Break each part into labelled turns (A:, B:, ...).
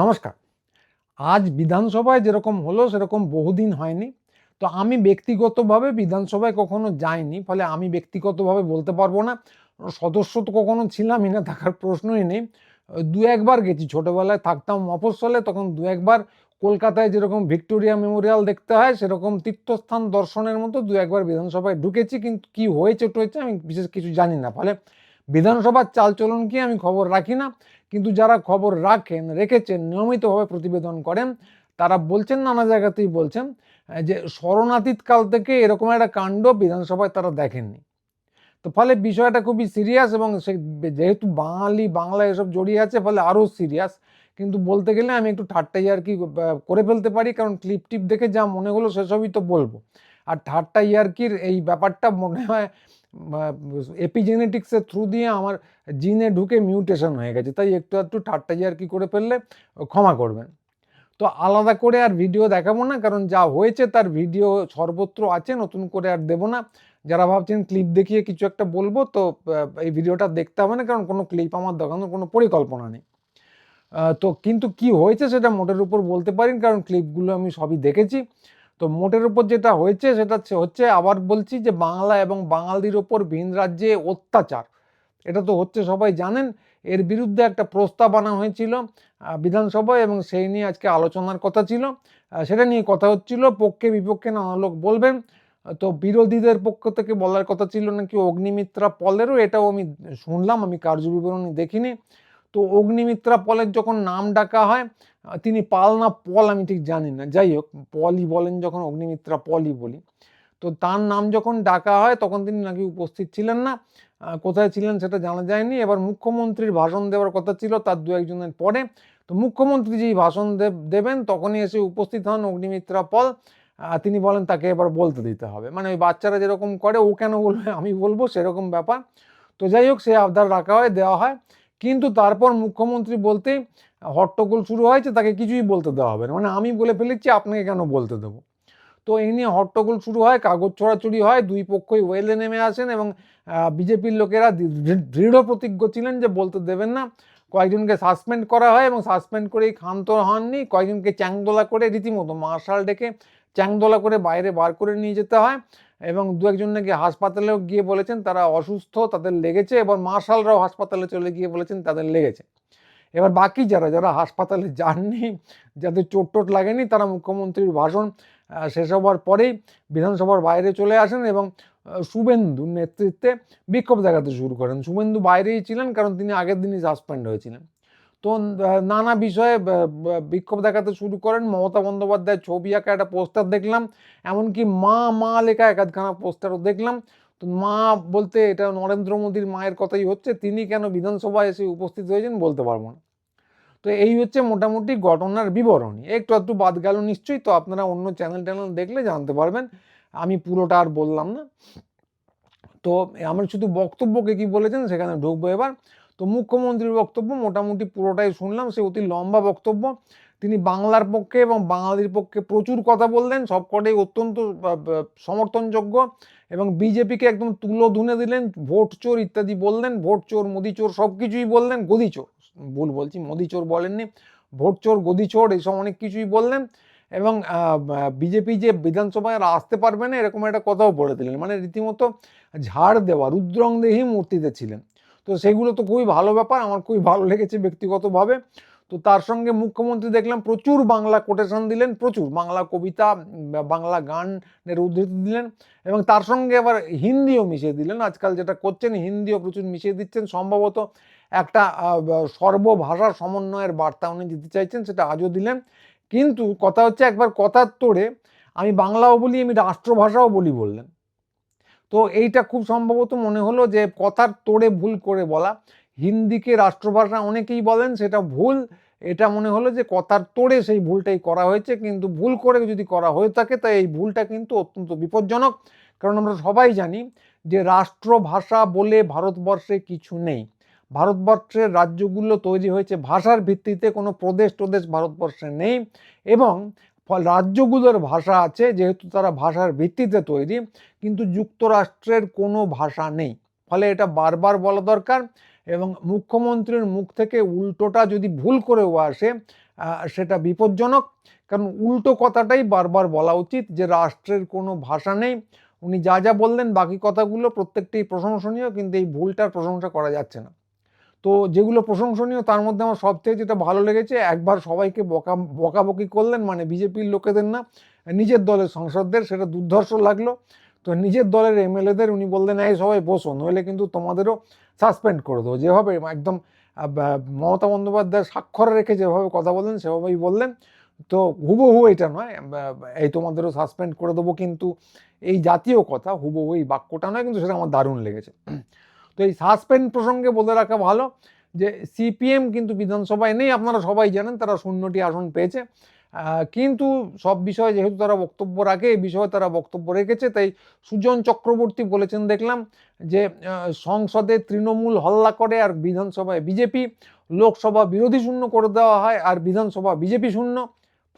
A: নমস্কার। আজ বিধানসভায় যেরকম হলো, সেরকম বহুদিন হয়নি। তো আমি ব্যক্তিগতভাবে বিধানসভায় কখনো যাইনি, ফলে আমি ব্যক্তিগতভাবে বলতে পারব না। সদস্য তো কখনো ছিলামই না, থাকার প্রশ্নই নেই। দু একবার গেছি, ছোটোবেলায় থাকতাম মফস্বলে, তখন দু একবার কলকাতায় যেরকম ভিক্টোরিয়া মেমোরিয়াল দেখতে হয়, সেরকম তীর্থস্থান দর্শনের মতো দু একবার বিধানসভায় ঢুকেছি, কিন্তু কি হয়েছে টয়েছে আমি বিশেষ কিছু জানি না। ফলে বিধানসভার চালচলন কি আমি খবর রাখি না। কিন্তু যারা খবর রাখেন, রেখেছেন, নিয়মিতভাবে প্রতিবেদন করেন, তারা বলছেন, নানা জায়গাতেই বলছেন যে শরণাতীত কাল থেকে এরকম একটা কাণ্ড বিধানসভায় তারা দেখেননি। তো ফলে বিষয়টা খুবই সিরিয়াস এবং সে যেহেতু বাঙালি বাংলা এসব জড়িয়ে আছে, ফলে আরও সিরিয়াস কিন্তু বলতে গেলে আমি একটু ঠাট্টাই আর কি করে ফেলতে পারি, কারণ ক্লিপ টিপ দেখে যা মনে হলো সেসবই তো বলব। আর ঠাট্টা ইয়ার্কির এই ব্যাপারটা মনে হয় এপিজেনেটিক্সের থ্রু দিয়ে আমার জিনে ঢুকে মিউটেশন হয়ে গেছে। তাই একটু একটু ঠাট্টা ইয়ার্কি করে ফেললে ক্ষমা করবেন। তো আলাদা করে আর ভিডিও দেখাবো না, কারণ যা হয়েছে তার ভিডিও সর্বত্র আছে, নতুন করে আর দেবো না। যারা ভাবছেন ক্লিপ দেখিয়ে কিছু একটা বলব, তো এই ভিডিওটা দেখতে হবে না, কারণ কোনো ক্লিপ আমার দেখানোর কোনো পরিকল্পনা নেই। তো কিন্তু কি হয়েছে সেটা মোটের উপর বলতে পারি কারণ ক্লিপগুলো আমি সবই দেখেছি। তো মোটের উপর যেটা হয়েছে, সেটা হচ্ছে- আবার বলছি যে বাংলা এবং বাঙালির ওপর ভিন রাজ্যে অত্যাচার। এটা তো হচ্ছে সবাই জানেন, এর বিরুদ্ধে একটা প্রস্তাব আনা হয়েছিল বিধানসভায় এবং সেই নিয়ে আজকে আলোচনার কথা ছিল। সেটা নিয়ে কথা হচ্ছিল, পক্ষে বিপক্ষে নানা লোক বলবেন। তো বিরোধীদের পক্ষ থেকে বলার কথা ছিল নাকি অগ্নিমিত্রা পলেরও, এটাও আমি শুনলাম, আমি কার্যবিবরণী দেখিনি। তো অগ্নিমিত্রা পলের যখন নাম ডাকা হয়, তিনি পাল না পল, আমি ঠিক জানি না। যাই হোক, পলই বলেন যখন, অগ্নিমিত্রা পলই বলি। তো তার নাম যখন ডাকা হয়, তখন তিনি নাকি উপস্থিত ছিলেন না। কোথায় ছিলেন সেটা জানা যায়নি। এবার মুখ্যমন্ত্রীর ভাষণ দেওয়ার কথা ছিল তার দু একজনের পরে। তো মুখ্যমন্ত্রী যেই ভাষণ দেব- দেবেন, তখনই এসে উপস্থিত হন অগ্নিমিত্রা পল। তিনি বলেন, তাকে এবার বলতে দিতে হবে। মানে ওই বাচ্চারা যেরকম করে, ও কেন বলবে, আমি বলব সেরকম ব্যাপার। তো যাই হোক, সে আবদার রাখা হয়, দেওয়া হয়। কিন্তু তারপর মুখ্যমন্ত্রী বলতে হট্টগোল শুরু হয়েছে, তাকে কিছুই বলতে দেওয়া হবে না। মানে আমি বলে ফেলেছি, আপনাকে কেন বলতে দেবো? তো এই নিয়ে হট্টগোল শুরু হয়, কাগজ ছড়াছড়ি হয়, দুই পক্ষই ওয়েলে নেমে আসেন এবং বিজেপির লোকেরা দৃঢ় প্রতিজ্ঞ ছিলেন যে বলতে দেবেন না। কয়েকজনকে সাসপেন্ড করা হয় এবং সাসপেন্ড করেই ক্ষান্ত হননি। কয়েকজনকে চ্যাংদোলা করে রীতিমতো মার্শাল ডেকে চ্যাংদোলা করে বাইরে বার করে নিয়ে যেতে হয়। এবং দু একজন নাকি হাসপাতালেও গিয়ে বলেছেন তারা অসুস্থ তাদের লেগেছে এবার মার্শালরাও হাসপাতালে চলে গিয়ে বলেছেন তাদের লেগেছে। এবার বাকি যারা যারা হাসপাতালে যাননি যাদের চোট টোট লাগেনি তারা মুখ্যমন্ত্রীর ভাষণ শেষ হওয়ার পরেই বিধানসভার বাইরে চলে আসেন এবং আহ, শুভেন্দুর নেতৃত্বে বিক্ষোভ দেখাতে শুরু করেন। শুভেন্দু বাইরেই ছিলেন কারণ তিনি আগের দিনই সাসপেন্ড হয়েছিলেন। তো নানা বিষয়ে বিক্ষোভ দেখাতে শুরু করেন। মমতা বন্দ্যোপাধ্যায় ছবি আঁকা একটা পোস্টার দেখলাম, এমনকি মা মা লেখা একাধখানা পোস্টারও দেখলাম। তো মা বলতে এটা নরেন্দ্র মোদীর মায়ের কথাই হচ্ছে, তিনি কেন বিধানসভায় এসে উপস্থিত হয়েছেন বলতে পারব না। তো এই হচ্ছে মোটামুটি ঘটনার বিবরণী। একটু একটু বাদ গেল নিশ্চয়ই, তো আপনারা অন্য চ্যানেল ট্যানেল দেখলে জানতে পারবেন। আমি পুরোটা আর বললাম না। তো, আমার শুধু বক্তব্যকে কি বলেছেন সেখানে ঢুকবো এবার। তো মুখ্যমন্ত্রীর বক্তব্য মোটামুটি পুরোটাই শুনলাম। সে অতি লম্বা বক্তব্য। তিনি বাংলার পক্ষে এবং বাঙালির পক্ষে প্রচুর কথা বললেন। সবকটাই অত্যন্ত সমর্থনযোগ্য এবং বিজেপিকে একদম তুলো ধুনে দিলেন। ভোট চোর ইত্যাদি বললেন। ভোট চোর, মোদি চোর সব কিছুই বললেন। গদি চোর, ভুল বলছি, মোদি চোর বলেননি। ভোট চোর, গদি চোর এইসব অনেক কিছুই বললেন এবং বিজেপি যে বিধানসভায় আসতে পারবে না, এরকম একটা কথাও বলে দিলেন। মানে রীতিমতো ঝাড় দেওয়া, রুদ্রং রুদ্রংদেহী মূর্তিতে ছিলেন। তো সেগুলো তো খুবই ভালো ব্যাপার আমার খুবই ভালো লেগেছে ব্যক্তিগতভাবে। তো তার সঙ্গে মুখ্যমন্ত্রী দেখলাম প্রচুর বাংলা কোটেশন দিলেন প্রচুর বাংলা কবিতা বাংলা গানের উদ্ধৃতি দিলেন এবং তার সঙ্গে আবার হিন্দিও মিশিয়ে দিলেন। আজকাল যেটা করছেন হিন্দিও প্রচুর মিশিয়ে দিচ্ছেন। সম্ভবত একটা আহ, সর্বভাষার সমন্বয়ের বার্তা উনি দিতে চাইছেন সেটা আজও দিলেন। কিন্তু কথা হচ্ছে একবার কথার তোড়ে আমি বাংলাও বলি আমি রাষ্ট্রভাষাও বলি বললেন। তো এইটা খুব সম্ভবত মনে হলো যে কথার তোড়ে ভুল করে বলা। হিন্দিকে রাষ্ট্রভাষা অনেকেই বলেন সেটা ভুল। এটা মনে হলো যে কথার তোড়ে সেই ভুলটাই করা হয়েছে, কিন্তু ভুল করে যদি করা হয়ে থাকে, তাই এই ভুলটা কিন্তু অত্যন্ত বিপজ্জনক। কারণ আমরা সবাই জানি যে রাষ্ট্রভাষা বলে ভারতবর্ষে কিছু নেই। ভারতবর্ষের রাজ্যগুলো তৈরি হয়েছে ভাষার ভিত্তিতে, কোনো প্রদেশ টদেশ ভারতবর্ষে নেই। এবং ফল রাজ্যগুলোর ভাষা আছে, যেহেতু তারা ভাষার ভিত্তিতে তৈরি, কিন্তু যুক্তরাষ্ট্রের কোনো ভাষা নেই। ফলে এটা বারবার বলা দরকার এবং মুখ্যমন্ত্রীর মুখ থেকে উল্টোটা যদি ভুল করেও আসে সেটা বিপজ্জনক। কারণ উল্টো কথাটাই বারবার বলা উচিত যে রাষ্ট্রের কোনো ভাষা নেই। উনি যা যা বললেন, বাকি কথাগুলো প্রত্যেকটি প্রশংসনীয়, কিন্তু এই ভুলটার প্রশংসা করা যাচ্ছে না। তো যেগুলো প্রশংসনীয়, তার মধ্যে আমার সবথেকে যেটা ভালো লেগেছে, একবার সবাইকে বকা, বকাবকি করলেন মানে বিজেপির লোকেদের না, নিজের দলের সংসদদের, সেটা দুর্ধর্ষ লাগল। তো নিজের দলের এমএলএদের উনি বললেন, এই সবাই বসো, নইলে কিন্তু তোমাদেরও সাসপেন্ড করে দেবো। যেভাবে একদম মমতা বন্দ্যোপাধ্যায় স্বাক্ষর রেখে যেভাবে কথা বললেন, সেভাবেই বললেন। তো হুবহু এটা নয় এই তোমাদেরও সাসপেন্ড করে দেবো, কিন্তু এই জাতীয় কথা হুবহু এই বাক্যটা নয়, কিন্তু সেটা আমার দারুণ লেগেছে। তো এই সাসপেন্ড প্রসঙ্গে বলে রাখা ভালো যে সিপিএম কিন্তু বিধানসভায় নেই, আপনারা সবাই জানেন তারা শূন্যটি আসন পেয়েছে। কিন্তু সব বিষয়ে যেহেতু তারা বক্তব্য রাখে, এই বিষয়ে তারা বক্তব্য রেখেছে, তাই সুজন চক্রবর্তী বলেছেন, দেখলাম যে সংসদে তৃণমূল হল্লা করে আর বিধানসভায় বিজেপি, লোকসভা বিরোধী শূন্য করে দেওয়া হয় আর বিধানসভা বিজেপি শূন্য।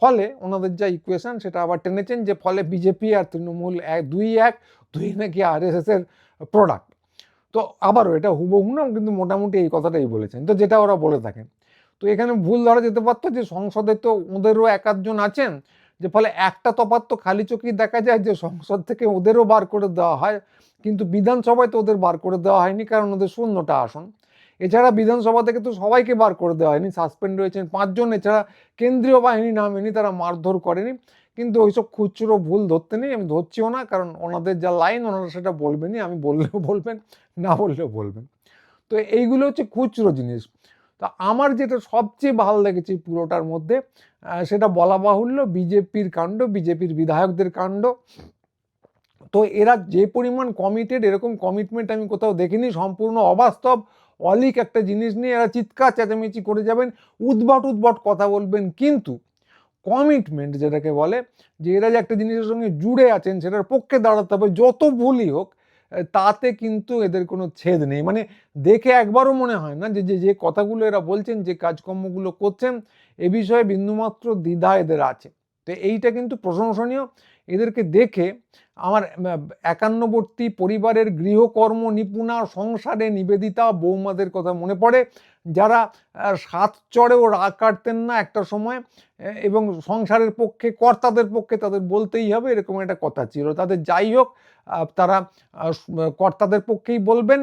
A: ফলে ওনাদের যা ইকুয়েশন সেটা আবার টেনেছেন যে, ফলে বিজেপি আর তৃণমূল এক, দুই এক, দুই নাকি আর এর প্রোডাক্ট তো আবারও এটা হুবহু না, কিন্তু মোটামুটি এই কথাটাই বলেছেন। তো যেটা ওরা বলে থাকেন। তো এখানে ভুল ধরা যেতে পারতো যে সংসদে তো ওদেরও এক আধজন আছেন, যে ফলে একটা তফাৎ তো খালি চোখেই দেখা যায় যে সংসদ থেকে ওদেরও বার করে দেওয়া হয়, কিন্তু বিধানসভায় তো ওদের বার করে দেওয়া হয়নি, কারণ ওদের শূন্যটা আসন। এছাড়া বিধানসভা থেকে তো সবাইকে বার করে দেওয়া হয়নি, সাসপেন্ড রয়েছেন পাঁচজন, এছাড়া কেন্দ্রীয় বাহিনী নামেনি তারা মারধর করেনি। কিন্তু ওইসব খুচরো ভুল ধরতে নেই, আমি ধরছিও না, কারণ ওনাদের যা লাইন ওনারা সেটা বলবেনই, আমি বললেও বলবেন, না বললেও বলবেন। তো এইগুলো হচ্ছে খুচরো জিনিস। তা আমার যেটা সবচেয়ে ভালো লেগেছে পুরোটার মধ্যে সেটা বলা বাহুল্য, বিজেপির কাণ্ড, বিজেপির বিধায়কদের কাণ্ড। তো এরা যে পরিমাণ কমিটেড এরকম কমিটমেন্ট আমি কোথাও দেখিনি, সম্পূর্ণ অবাস্তব, অলিক একটা জিনিস নিয়ে এরা চিৎকার, চেঁচামেচি করে যাবেন, উদ্ভট উদ্ভট কথা বলবেন। কিন্তু কমিটমেন্ট যেটাকে বলে, যে এরা যে একটা জিনিসের সঙ্গে জুড়ে আছেন, সেটার পক্ষে দাঁড়াতে হবে, যত ভুলই হোক, তাতে কিন্তু এদের কোনো ছেদ নেই। মানে দেখে একবারও মনে হয় না যে যে কথাগুলো এরা বলছেন, যে কাজকর্মগুলো করছেন, এ বিষয়ে বিন্দুমাত্র দ্বিধা এদের আছে। তো এইটা কিন্তু প্রশংসনীয়। এদেরকে দেখে আমার একান্নবর্তী পরিবারের গৃহকর্ম নিপুণা সংসারে নিবেদিতা বৌমাদের কথা মনে পড়ে, যারা সাত চড়েও রাগ কাটতেন না একটা সময় এবং সংসারের পক্ষে, কর্তাদের পক্ষে তাদের বলতেই হবে, এরকম একটা কথা ছিল। তাদের যাই হোক তারা কর্তাদের পক্ষেই বলবেন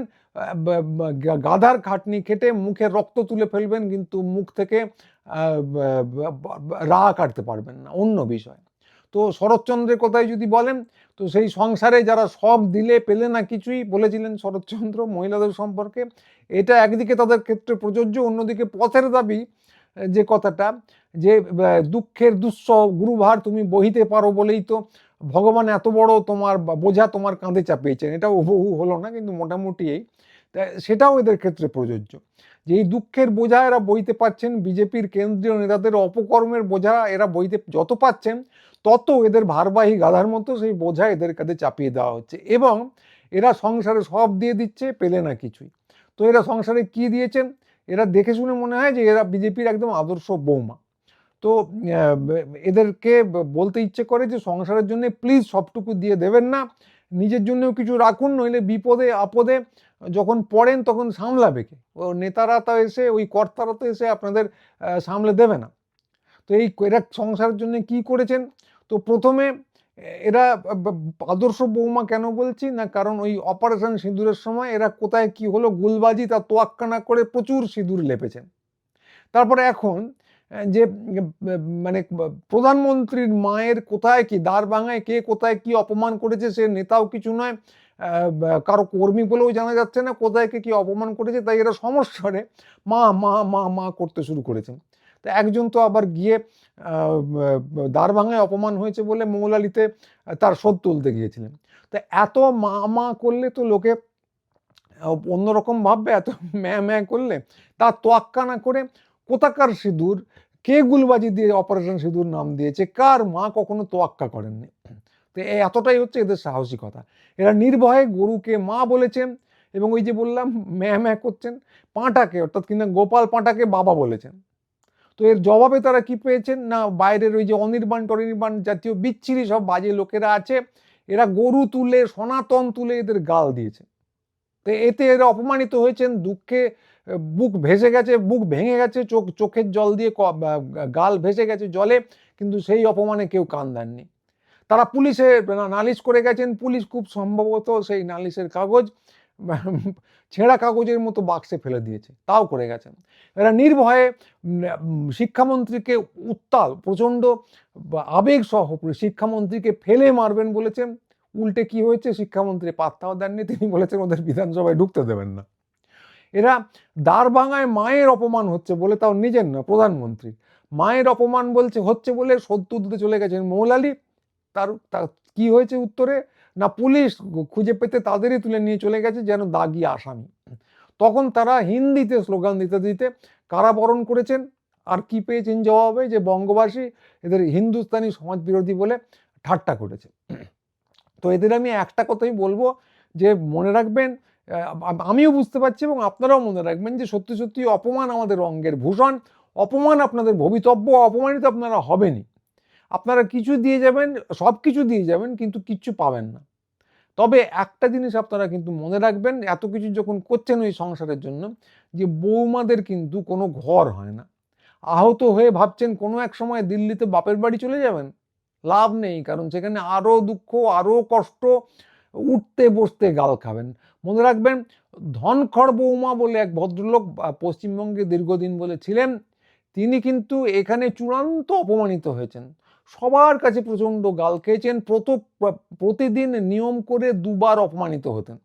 A: গাধার খাটনি খেটে মুখে রক্ত তুলে ফেলবেন, কিন্তু মুখ থেকে রা কাটতে পারবেন না, অন্য বিষয়। তো শরৎচন্দ্রের কথাই যদি বলেন, তো সেই সংসারে যারা সব দিলে পেলে না কিছুই বলেছিলেন শরৎচন্দ্র মহিলাদের সম্পর্কে, এটা একদিকে তাদের ক্ষেত্রে প্রযোজ্য, অন্যদিকে পথের দাবি, যে কথাটা, যে দুঃখের দুঃসহ গুরুভার তুমি বহিতে পারো বলেই তো ভগবান এত বড় তোমার বোঝা তোমার কাঁধে চাপিয়েছেন। এটা হুবহু হলো না, কিন্তু মোটামুটি এই। সেটাও এদের ক্ষেত্রে প্রযোজ্য। যে এই দুঃখের বোঝা এরা বইতে পারছেন বিজেপির কেন্দ্রীয় নেতাদের অপকর্মের বোঝা এরা বইতে যত পাচ্ছেন, তত এদের ভারবাহী গাধার মতো সেই বোঝা এদের কাঁধে চাপিয়ে দেওয়া হচ্ছে। এবং এরা সংসারে সব দিয়ে দিচ্ছে, পেলে না কিছুই। তো এরা সংসারে কি দিয়েছেন? এরা দেখে শুনে মনে হয় যে এরা বিজেপির একদম আদর্শ বৌমা। তো এদেরকে বলতে ইচ্ছে করে যে সংসারের জন্য প্লিজ সবটুকু দিয়ে দেবেন না, নিজের জন্যও কিছু রাখুন, নইলে বিপদে, আপদে যখন পড়েন তখন সামলাবে কে? ও নেতারা তো এসে, ওই কর্তারা তো এসে আপনাদের সামলে দেবে না। তো এই এরা সংসারের জন্য কি করেছেন? তো প্রথমে, এরা আদর্শ বৌমা কেন বলছি? না কারণ ওই অপারেশন সিঁদুরের সময় এরা কোথায় কি হলো গুলবাজি তা তোয়াক্কা না করে প্রচুর সিঁদুর লেপেছেন। তারপরে এখন যে মানে প্রধানমন্ত্রীর মায়ের কোথায় কি, দ্বার ভাঙায় কে কোথায় কি অপমান করেছে সে নেতাও কিছু নয়। কারও কর্মী বলেও জানা যাচ্ছে না কোথায় কে কি অপমান করেছে তাই এরা সমস্যারে মা মা মা মা করতে শুরু করেছেন। তা একজন তো আবার গিয়ে আহ, দ্বার ভাঙায় অপমান হয়েছে বলে মৌলালিতে তার শোধ তুলতে গিয়েছিলেন। তা এত মা মা করলে তো লোকে অন্যরকম ভাববে এত ম্যা ম্যা করলে তার তোয়াক্কা না করে কোথাকার সিঁদুর কে গুলবাজি দিয়ে অপারেশন সিঁদুর নাম দিয়েছে কার মা কখনো তোয়াক্কা করেননি? তো এতটাই হচ্ছে এদের সাহসিকতা। এরা নির্ভয়ে গরুকে মা বলেছেন এবং ওই যে বললাম, ম্যা ম্যা করছেন, পাঁটাকে, অর্থাৎ কিনা গোপাল পাঁটাকে বাবা বলেছেন। তো এর জবাবে তারা কি পেয়েছেন? না, বাইরের ওই যে অনির্বাণ, টনির্বাণ জাতীয় বিচ্ছিরি সব বাজে লোকেরা আছে, এরা গরু তুলে, সনাতন তুলে এদের গাল দিয়েছে। তো এতে এরা অপমানিত হয়েছেন, দুঃখে বুক ভেসে গেছে, বুক ভেঙে গেছে, চোখ, চোখের জল দিয়ে গাল ভেসে গেছে জলে, কিন্তু সেই অপমানে কেউ কান দেননি। তারা পুলিশে নালিশ করে গেছেন। পুলিশ খুব সম্ভবত সেই নালিশের কাগজ, ছেঁড়া কাগজের মতো বাক্সে ফেলে দিয়েছে। তাও করে গেছেন। এরা নির্ভয়ে শিক্ষামন্ত্রীকে উত্তাল, প্রচণ্ড আবেগ সহ শিক্ষামন্ত্রীকে ফেলে মারবেন বলেছেন। উল্টে কি হয়েছে? শিক্ষামন্ত্রী পাত্তাও দেননি। তিনি বলেছেন ওদের বিধানসভায় ঢুকতে দেবেন না। এরা দ্বারভাঙায় মায়ের অপমান হচ্ছে বলে তাও নিজের না প্রধানমন্ত্রী মায়ের অপমান বলছে হচ্ছে বলে দিতে চলে গেছেন মৌলালি। তার কি হয়েছে উত্তরে? না, পুলিশ খুঁজে পেতে তাদেরই তুলে নিয়ে চলে গেছে যেন দাগি আসামি। তখন তারা হিন্দিতে স্লোগান দিতে দিতে কারাবরণ করেছেন। আর কি পেয়েছেন জবাবে? যে বঙ্গবাসী এদের হিন্দুস্তানি সমাজ বিরোধী বলে ঠাট্টা করেছে। তো এদের আমি একটা কথাই বলব যে মনে রাখবেন আমিও বুঝতে পারছি এবং আপনারাও মনে রাখবেন যে সত্যি সত্যি অপমান আমাদের অঙ্গের ভূষণ, অপমান আপনাদের ভবিতব্য, অপমানিত আপনারা হবেনই। আপনারা কিছু দিয়ে যাবেন, সব কিছু দিয়ে যাবেন, কিন্তু কিচ্ছু পাবেন না। তবে একটা জিনিস আপনারা কিন্তু মনে রাখবেন, এত কিছু যখন করছেন ওই সংসারের জন্য, যে বৌমাদের কিন্তু কোনো ঘর হয় না। আহত হয়ে ভাবছেন কোনো এক সময় দিল্লিতে বাপের বাড়ি চলে যাবেন? লাভ নেই, কারণ সেখানে আরও দুঃখ আরও কষ্ট, উঠতে বসতে গাল খাবেন। মনে রাখবেন, ধনখড় বৌমা বলে এক ভদ্রলোক পশ্চিমবঙ্গে দীর্ঘদিন বলে ছিলেন তিনি কিন্তু এখানে চূড়ান্ত অপমানিত হয়েছেন। সবার কাছে প্রচণ্ড গাল খেয়েছেন, প্রত- প্রতিদিন নিয়ম করে দুবার অপমানিত হতেন।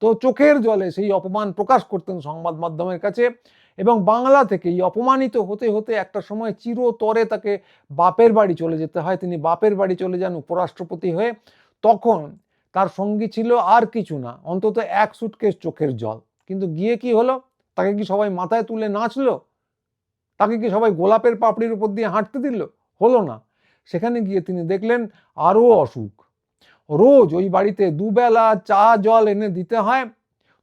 A: তো চোখের জলে সেই অপমান প্রকাশ করতেন সংবাদ মাধ্যমের কাছে এবং বাংলা থেকে এই অপমানিত হতে হতে একটা সময় চিরতরে তাকে বাপের বাড়ি চলে যেতে হয়। তিনি বাপের বাড়ি চলে যান উপরাষ্ট্রপতি হয়ে। তখন তার সঙ্গী ছিল আর কিছু না, অন্তত এক সুটকেস চোখের জল। কিন্তু গিয়ে কি হলো? তাকে কি সবাই মাথায় তুলে নাচলো? তাকে কি সবাই গোলাপের পাপড়ির উপর দিয়ে হাঁটতে দিল? হলো না। সেখানে গিয়ে তিনি দেখলেন আরও অসুখ। রোজ ওই বাড়িতে দুবেলা চা, জল এনে দিতে হয়,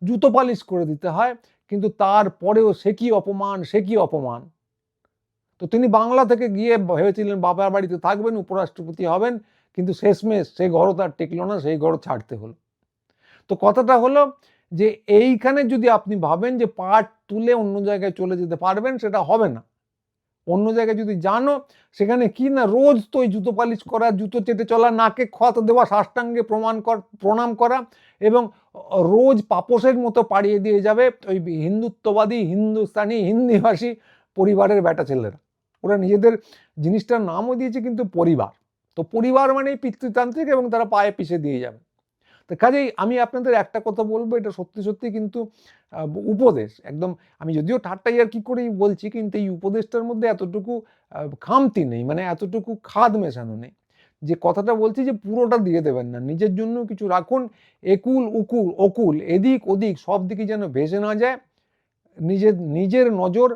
A: জুতো পালিশ করে দিতে হয়, কিন্তু তারপরেও সে কি অপমান, সে কি অপমান? তো তিনি বাংলা থেকে গিয়ে ভেবেছিলেন, বাবার বাড়িতে থাকবেন, উপরাষ্ট্রপতি হবেন। কিন্তু শেষমেশ সেই ঘরও তার টেকলো না, সেই ঘর ছাড়তে হলো। তো কথাটা হলো যে, এইখানে যদি আপনি ভাবেন যে, পাট তুলে অন্য জায়গায় চলে যেতে পারবেন, সেটা হবে না। অন্য জায়গায় যদি জানো, সেখানে কি না রোজ তো ওই জুতো পালিশ করা, জুতো চেটে চলা, নাকে ক্ষত দেওয়া, সাষ্টাঙ্গে প্রমাণ কর, প্রণাম করা এবং রোজ পাপসের মতো পাড়িয়ে দিয়ে যাবে ওই হিন্দুত্ববাদী, হিন্দুস্তানি, হিন্দিভাষী পরিবারের বেটা ছেলেরা। ওরা নিজেদের জিনিসটার নামও দিয়েছে কিন্তু পরিবার। তো পরিবার মানেই পিতৃতান্ত্রিক এবং তারা পায়ে পিষে দিয়ে যাবে। তো কাজেই আমি আপনাদের একটা কথা বলব, এটা সত্যি সত্যি কিন্তু উপদেশ। একদম, আমি যদিও ঠাট্টাই আর কি করেই বলছি, কিন্তু এই উপদেশটার মধ্যে এতটুকু খামতি নেই মানে এতটুকু খাদ মেশানো নেই। যে কথাটা বলছি যে পুরোটা দিয়ে দেবেন না, নিজের জন্য কিছু রাখুন, একুল, উকুল, অকুল, এদিক ওদিক, সব দিকে যেন ভেসে না যায়। নিজের নিজের নজর,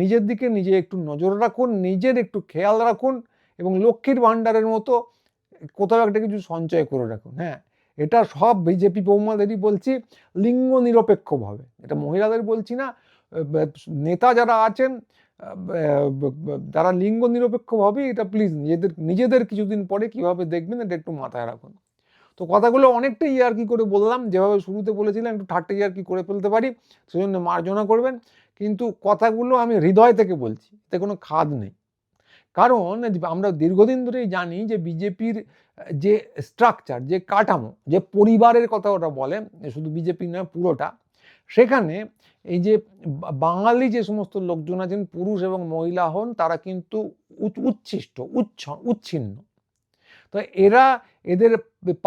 A: নিজের দিকে নিজে একটু নজর রাখুন, নিজের একটু খেয়াল রাখুন এবং লক্ষ্মীর ভাণ্ডারের মতো কোথাও একটা কিছু সঞ্চয় করে রাখুন হ্যাঁ। এটা সব বিজেপি বৌমাদেরই বলছি লিঙ্গ নিরপেক্ষভাবে এটা মহিলাদের বলছি না নেতা যারা আছেন যারা লিঙ্গ নিরপেক্ষভাবে এটা প্লিজ নিজেদের নিজেদের কিছুদিন পরে কীভাবে দেখবেন এটা একটু মাথায় রাখুন। তো কথাগুলো অনেকটাই অনেকটা ইয়ার্কি করে বললাম, যেভাবে শুরুতে বলেছিলাম, একটু ঠাট্টা ইয়ার্কি করে ফেলতে পারি, সেজন্য মার্জনা করবেন। কিন্তু কথাগুলো আমি হৃদয় থেকে বলছি, এতে কোনো খাদ নেই। কারণ আমরা দীর্ঘদিন ধরেই জানি যে বিজেপির, যে স্ট্রাকচার যে কাঠামো, যে পরিবারের কথা ওটা বলে, শুধু বিজেপি নয়, পুরোটা, সেখানে এই যে বাঙালি যে সমস্ত লোকজন আছেন, পুরুষ এবং মহিলা হন, তারা কিন্তু উচ্ছিষ্ট, উচ্ছ, উচ্ছিন্ন। তো এরা এদের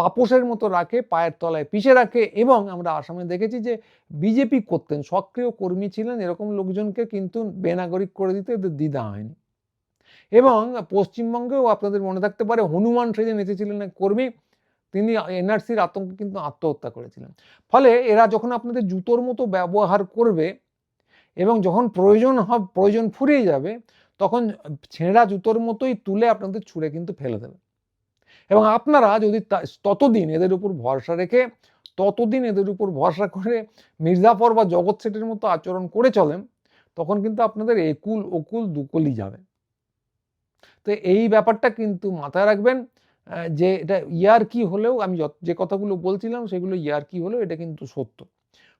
A: পাপোশের মতো রাখে, পায়ের তলায় পিষে রাখে এবং আমরা আসামে দেখেছি যে বিজেপি করতেন, সক্রিয় কর্মী ছিলেন, এরকম লোকজনকে কিন্তু বেনাগরিক করে দিতে এদের দ্বিধা হয়নি। এবং পশ্চিমবঙ্গেও আপনাদের মনে থাকতে পারে হনুমান সেজে নেচেছিলেন এক কর্মী, তিনি এনআরসির আতঙ্কে কিন্তু আত্মহত্যা করেছিলেন। ফলে এরা যখন আপনাদের জুতোর মতো ব্যবহার করবে এবং যখন প্রয়োজন হবে, প্রয়োজন ফুরিয়ে যাবে, তখন ছেঁড়া জুতোর মতোই তুলে আপনাদের ছুঁড়ে কিন্তু ফেলে দেবে। এবং আপনারা যদি ততদিন এদের উপর ভরসা রেখে, ততদিন এদের উপর ভরসা করে মির্জাফর বা জগৎ সেটের মতো আচরণ করে চলেন, তখন কিন্তু আপনাদের একুল, ওকুল দুকুলই যাবে। তো এই ব্যাপারটা কিন্তু মাথায় রাখবেন যে এটা ইয়ার কি হলেও আমি যে কথাগুলো বলছিলাম সেগুলো ইয়ার কি হলেও এটা কিন্তু সত্য।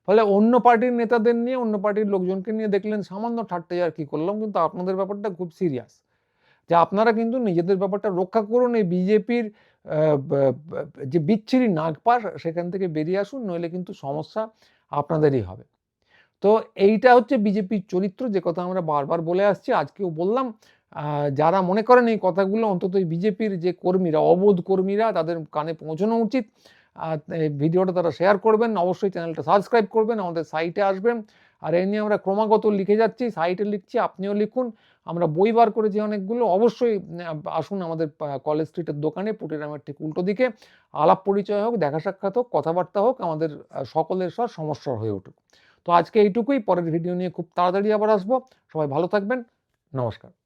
A: ফলে অন্য পার্টির নেতাদের নিয়ে, অন্য পার্টির লোকজনকে নিয়ে দেখলেন সামান্য ঠাট্টাই আর কি করলাম, কিন্তু আপনাদের ব্যাপারটা খুব সিরিয়াস যে আপনারা কিন্তু নিজেদের ব্যাপারটা রক্ষা করুন, এই বিজেপির যে বিচ্ছিরি নাগপাশ সেখান থেকে বেরিয়ে আসুন, নইলে কিন্তু সমস্যা আপনাদেরই হবে। তো এইটা হচ্ছে বিজেপির চরিত্র, যে কথা আমরা বারবার বলে আসছি, আজকেও বললাম যারা মনে করেন এই কথাগুলো অন্তত বিজেপির যে কর্মীরা, অবোধ কর্মীরা, তাদের কানে পৌঁছানো উচিত। ভিডিওটা তারা শেয়ার করবেন। অবশ্যই চ্যানেলটা সাবস্ক্রাইব করবেন। আমাদের সাইটে আসবেন। আর এই নিয়ে আমরা ক্রমাগত লিখে যাচ্ছি সাইটে লিখছি, আপনিও লিখুন। আমরা বই বার করেছি অনেকগুলো। অবশ্যই আসুন আমাদের কলেজ স্ট্রিটের দোকানে পুটিরামের ঠিক উল্টো দিকে। আলাপ পরিচয় হোক, দেখা সাক্ষাৎ হোক, কথাবার্তা হোক, আমাদের সকলের সব সমস্যা হয়ে উঠুক। তো আজকে এইটুকুই। পরের ভিডিও নিয়ে খুব তাড়াতাড়ি আবার আসব। সবাই ভালো থাকবেন। নমস্কার।